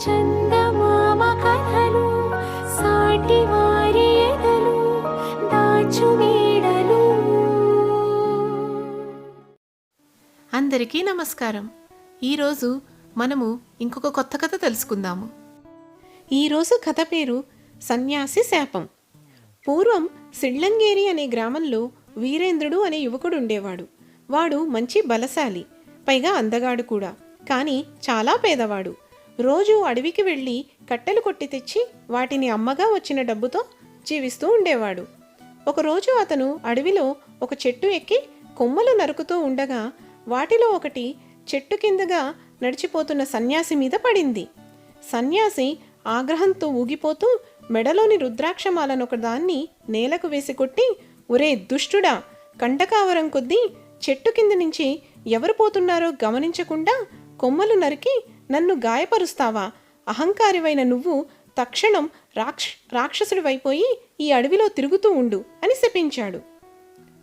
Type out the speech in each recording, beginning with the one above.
చందమామ కథలు సాటి వారి ఎదలు అందరికీ నమస్కారం. ఈరోజు మనము ఇంకొక కొత్త కథ తెలుసుకుందాము. ఈరోజు కథ పేరు సన్యాసి శాపం. పూర్వం సిళ్ళంగేరి అనే గ్రామంలో వీరేంద్రుడు అనే యువకుడు ఉండేవాడు. వాడు మంచి బలశాలి పైగా అందగాడు కూడా కానీ చాలా పేదవాడు. రోజు అడవికి వెళ్ళి కట్టెలు కొట్టి తెచ్చి వాటిని అమ్మగా వచ్చిన డబ్బుతో జీవిస్తూ ఉండేవాడు. ఒకరోజు అతను అడవిలో ఒక చెట్టు ఎక్కి కొమ్మలు నరుకుతూ ఉండగా వాటిలో ఒకటి చెట్టు కిందగా నడిచిపోతున్న సన్యాసి మీద పడింది. సన్యాసి ఆగ్రహంతో ఊగిపోతూ మెడలోని రుద్రాక్షమాలను ఒకదాన్ని నేలకు వేసి కొట్టి ఒరే దుష్టుడా కంటకావరం కొద్దీ చెట్టు కింద నుంచి ఎవరు పోతున్నారో గమనించకుండా కొమ్మలు నరికి నన్ను గాయపరుస్తావా? అహంకారివైన నువ్వు తక్షణం రాక్ష రాక్షసుడివైపోయి ఈ అడవిలో తిరుగుతూ ఉండు అని శపించాడు.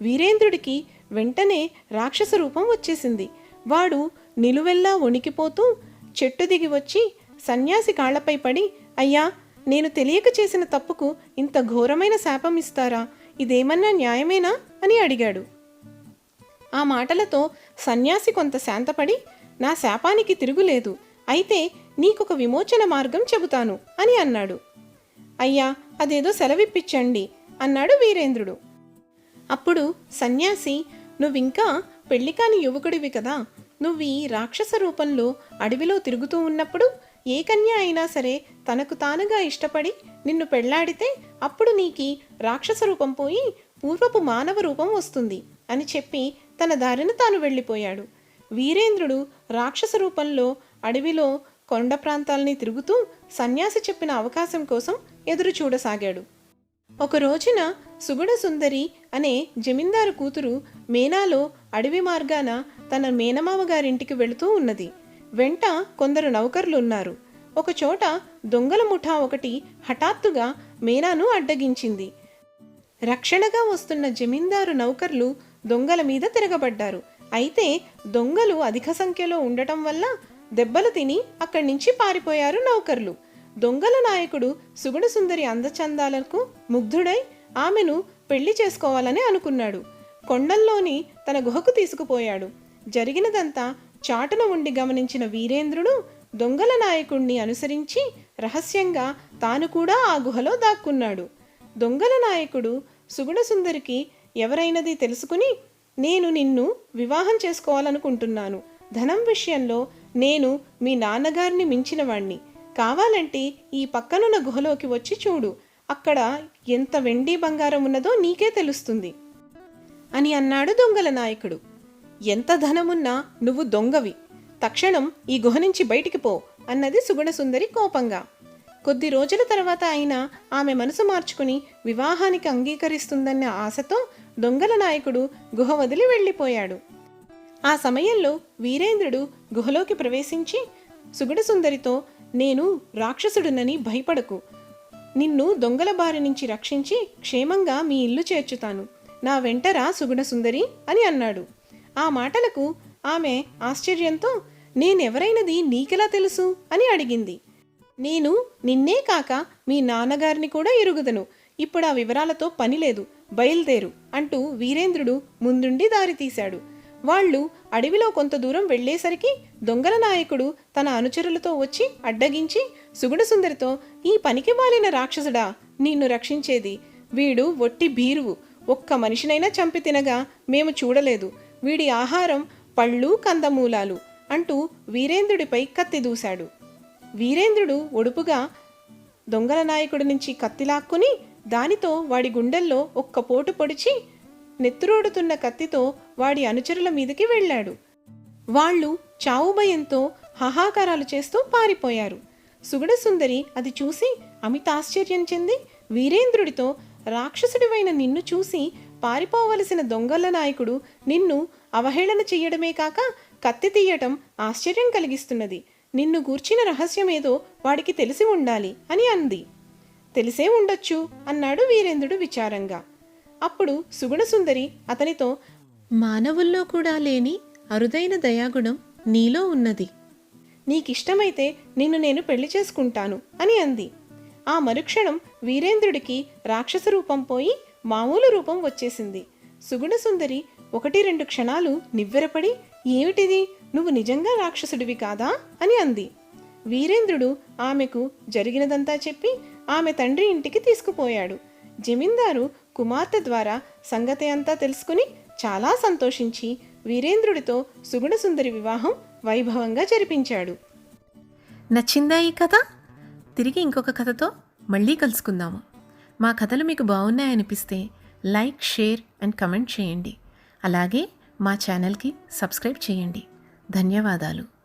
వీరేంద్రుడికి వెంటనే రాక్షస రూపం వచ్చేసింది. వాడు నిలువెల్లా వణికిపోతూ చెట్టు దిగి వచ్చి సన్యాసి కాళ్ళపై పడి అయ్యా నేను తెలియక చేసిన తప్పుకు ఇంత ఘోరమైన శాపం ఇస్తారా? ఇదేమన్నా న్యాయమేనా? అని అడిగాడు. ఆ మాటలతో సన్యాసి కొంత శాంతపడి నా శాపానికి తిరుగులేదు. అయితే నీకొక విమోచన మార్గం చెబుతాను అని అన్నాడు. అయ్యా అదేదో సెలవిప్పించండి అన్నాడు వీరేంద్రుడు. అప్పుడు సన్యాసి నువ్వింకా పెళ్ళికాని యువకుడివి కదా నువ్వు ఈ రాక్షస రూపంలో అడవిలో తిరుగుతూ ఉన్నప్పుడు ఏ కన్య అయినా సరే తనకు తానుగా ఇష్టపడి నిన్ను పెళ్ళాడితే అప్పుడు నీకి రాక్షస రూపం పోయి పూర్వపు మానవ రూపం వస్తుంది అని చెప్పి తన దారిన తాను వెళ్ళిపోయాడు. వీరేంద్రుడు రాక్షస రూపంలో అడవిలో కొండ ప్రాంతాల్ని తిరుగుతూ సన్యాసి చెప్పిన అవకాశం కోసం ఎదురు చూడసాగాడు. ఒక రోజున సుగుణ సుందరి అనే జమీందారు కూతురు మేనాలో అడవి మార్గాన తన మేనమామ గారింటికి వెళుతూ ఉన్నది. వెంట కొందరు నౌకర్లు ఉన్నారు ఒకచోట దొంగల ముఠా ఒకటి హఠాత్తుగా మేనాను అడ్డగించింది. రక్షణగా వస్తున్న జమీందారు నౌకర్లు దొంగల మీద తిరగబడ్డారు. అయితే దొంగలు అధిక సంఖ్యలో ఉండటం వల్ల దెబ్బలు తిని అక్కడి నుంచి పారిపోయారు నౌకర్లు. దొంగల నాయకుడు సుగుణసుందరి అందచందాలకు ముగ్ధుడై ఆమెను పెళ్ళి చేసుకోవాలని అనుకున్నాడు. కొండల్లోని తన గుహకు తీసుకుపోయాడు. జరిగినదంతా చాటున ఉండి గమనించిన వీరేంద్రుడు దొంగల నాయకుణ్ణి అనుసరించి రహస్యంగా తాను కూడా ఆ గుహలో దాక్కున్నాడు. దొంగల నాయకుడు సుగుణసుందరికి ఎవరైనది తెలుసుకుని నేను నిన్ను వివాహం చేసుకోవాలనుకుంటున్నాను. ధనం విషయంలో నేను మీ నాన్నగారిని మించినవాణ్ణి. కావాలంటే ఈ పక్కనున్న గుహలోకి వచ్చి చూడు. అక్కడ ఎంత వెండి బంగారం ఉన్నదో నీకే తెలుస్తుంది. అని అన్నాడు దొంగల నాయకుడు. ఎంత ధనమున్నా నువ్వు దొంగవి. తక్షణం ఈ గుహ నుంచి బయటికి పో అన్నది సుగుణసుందరి కోపంగా. కొద్ది రోజుల తర్వాత అయినా ఆమె మనసు మార్చుకుని వివాహానికి అంగీకరిస్తుందన్న ఆశతో దొంగల నాయకుడు గుహ వదిలి వెళ్ళిపోయాడు. ఆ సమయంలో వీరేంద్రుడు గుహలోకి ప్రవేశించి సుగుడ సుందరితో నేను రాక్షసుడునని భయపడకు. నిన్ను దొంగల బారి నుంచి రక్షించి క్షేమంగా మీ ఇల్లు చేర్చుతాను. నా వెంటరా సుగుణ సుందరి అని అన్నాడు. ఆ మాటలకు ఆమె ఆశ్చర్యంతో నేనెవరైనది నీకెలా తెలుసు? అని అడిగింది. నేను నిన్నే కాక మీ నాన్నగారిని కూడా ఎరుగుదను. ఇప్పుడు ఆ వివరాలతో పని లేదు. బయలుదేరు అంటూ వీరేంద్రుడు ముందుండి దారి తీశాడు. వాళ్ళు అడవిలో కొంత దూరం వెళ్ళేసరికి దొంగల నాయకుడు తన అనుచరులతో వచ్చి అడ్డగించి సుగుణసుందరితో ఈ పనికి మాలిన రాక్షసుడా నిన్ను రక్షించేది. వీడు ఒట్టి బీరువు ఒక్క మనిషినైనా చంపి తినగా మేము చూడలేదు. వీడి ఆహారం పళ్ళు కందమూలాలు అంటూ వీరేంద్రుడిపై కత్తి దూశాడు. వీరేంద్రుడు ఒడుపుగా దొంగల నాయకుడి నుంచి కత్తి లాక్కుని దానితో వాడి గుండెల్లో ఒక్క పోటు పొడిచి నెత్తురోడుతున్న కత్తితో వాడి అనుచరుల మీదకి వెళ్ళాడు. వాళ్ళు చావు భయంతో హాహాకారాలు చేస్తూ పారిపోయారు. సుగడ సుందరి అది చూసి అమిత ఆశ్చర్యం చెంది వీరేంద్రుడితో రాక్షసుడివైన నిన్ను చూసి పారిపోవలసిన దొంగల నాయకుడు నిన్ను అవహేళన చెయ్యడమే కాక కత్తి తీయటం ఆశ్చర్యం కలిగిస్తున్నది. నిన్ను గూర్చిన రహస్యమేదో వాడికి తెలిసి ఉండాలి అని అంది. తెలిసే ఉండొచ్చు అన్నాడు వీరేంద్రుడు విచారంగా. అప్పుడు సుగుణసుందరి అతనితో మానవుల్లో కూడా లేని అరుదైన దయాగుణం నీలో ఉన్నది. నీకిష్టమైతే నిన్ను నేను పెళ్ళి చేసుకుంటాను అని అంది. ఆ మరుక్షణం వీరేంద్రుడికి రాక్షస రూపం పోయి మామూలు రూపం వచ్చేసింది. సుగుణసుందరి ఒకటి రెండు క్షణాలు నివ్వెరపడి ఏమిటిది? నువ్వు నిజంగా రాక్షసుడివి కాదా? అని అంది. వీరేంద్రుడు ఆమెకు జరిగినదంతా చెప్పి ఆమె తండ్రి ఇంటికి తీసుకుపోయాడు. జమీందారు కుమార్తె ద్వారా సంగతి అంతా తెలుసుకుని చాలా సంతోషించి వీరేంద్రుడితో సుగుణ సుందరి వివాహం వైభవంగా జరిపించాడు. నచ్చిందా ఈ కథ తిరిగి ఇంకొక కథతో మళ్ళీ కలుసుకుందాము. మా కథలు మీకు బాగున్నాయనిపిస్తే లైక్ షేర్ అండ్ కమెంట్ చేయండి. అలాగే మా ఛానల్కి సబ్స్క్రైబ్ చేయండి. ధన్యవాదాలు.